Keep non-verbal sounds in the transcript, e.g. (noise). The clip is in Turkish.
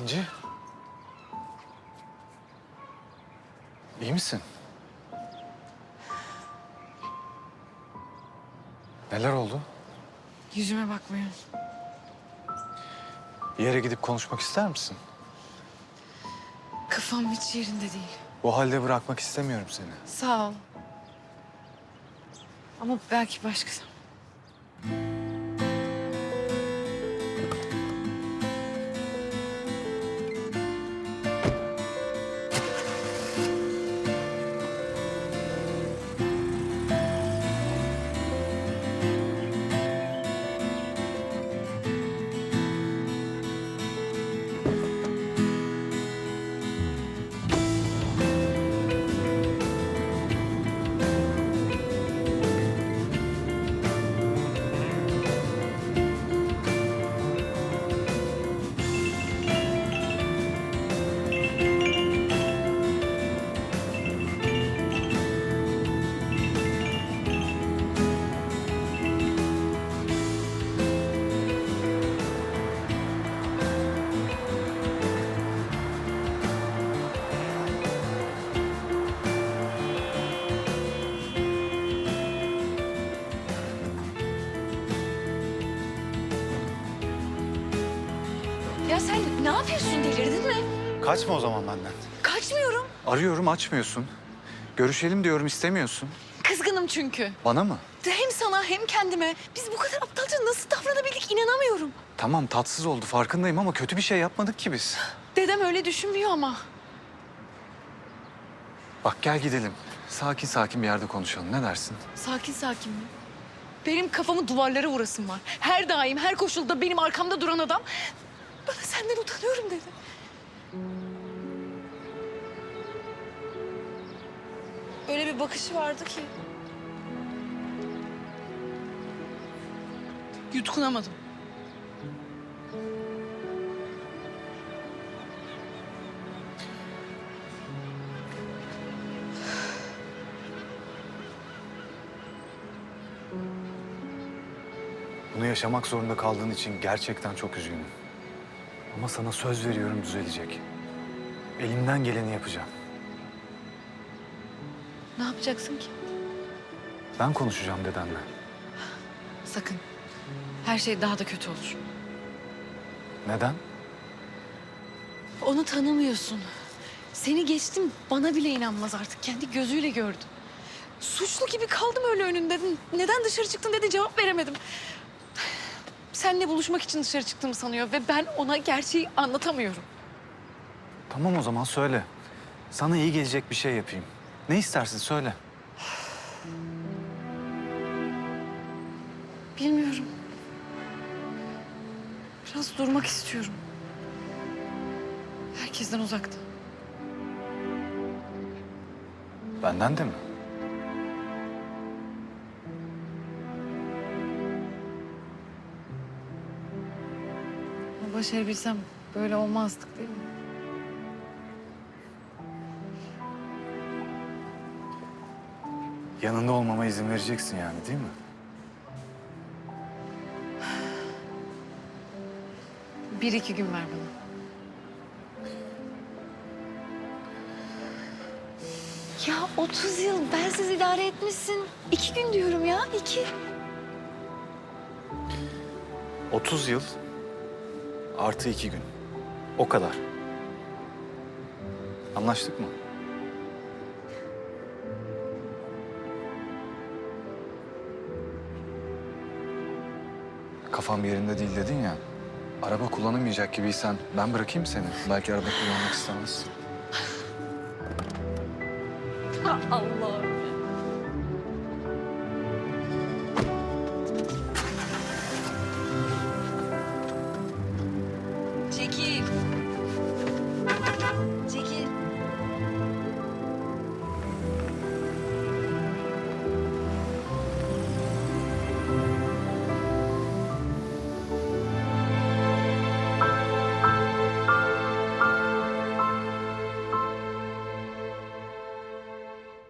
İnci. İyi misin? Neler oldu? Yüzüme bakmıyor. Bir yere gidip konuşmak ister misin? Kafam hiç yerinde değil. Bu halde bırakmak istemiyorum seni. Sağ ol. Ama belki başka zaman. Sen ne yapıyorsun delirdin mi? Kaçma o zaman benden. Kaçmıyorum. Arıyorum açmıyorsun. Görüşelim diyorum istemiyorsun. Kızgınım çünkü. Bana mı? Hem sana hem kendime. Biz bu kadar aptalca nasıl davranabildik inanamıyorum. Tamam tatsız oldu farkındayım ama kötü bir şey yapmadık ki biz. Dedem öyle düşünmüyor ama. Bak gel gidelim. Sakin sakin bir yerde konuşalım. Ne dersin? Sakin sakin mi? Benim kafamı duvarlara vurasım var. Her daim, her koşulda benim arkamda duran adam... ...bana senden utanıyorum dedi. Öyle bir bakışı vardı ki... Yutkunamadım. Bunu yaşamak zorunda kaldığın için gerçekten çok üzgünüm. Ama sana söz veriyorum düzelecek. Elimden geleni yapacağım. Ne yapacaksın ki? Ben konuşacağım dedenle. Sakın. Her şey daha da kötü olur. Neden? Onu tanımıyorsun. Seni geçtim bana bile inanmaz artık. Kendi gözüyle gördü. Suçlu gibi kaldım öyle önünde. Neden dışarı çıktın dedi cevap veremedim. Seninle buluşmak için dışarı çıktığımı sanıyor ve ben ona gerçeği anlatamıyorum. Tamam o zaman söyle. Sana iyi gelecek bir şey yapayım. Ne istersin söyle. Bilmiyorum. Biraz durmak istiyorum. Herkesten uzakta. Benden de mi? Başarabilsem böyle olmazdık değil mi? Yanında olmama izin vereceksin yani değil mi? Bir iki gün ver bana. Ya 30 yıl bensiz idare etmişsin. İki gün diyorum ya, iki. 30 yıl artı iki gün. O kadar. Anlaştık mı? Kafam yerinde değil dedin ya. Araba kullanamayacak gibiysen ben bırakayım seni. Belki araba kullanmak istemezsin. (laughs) Allah.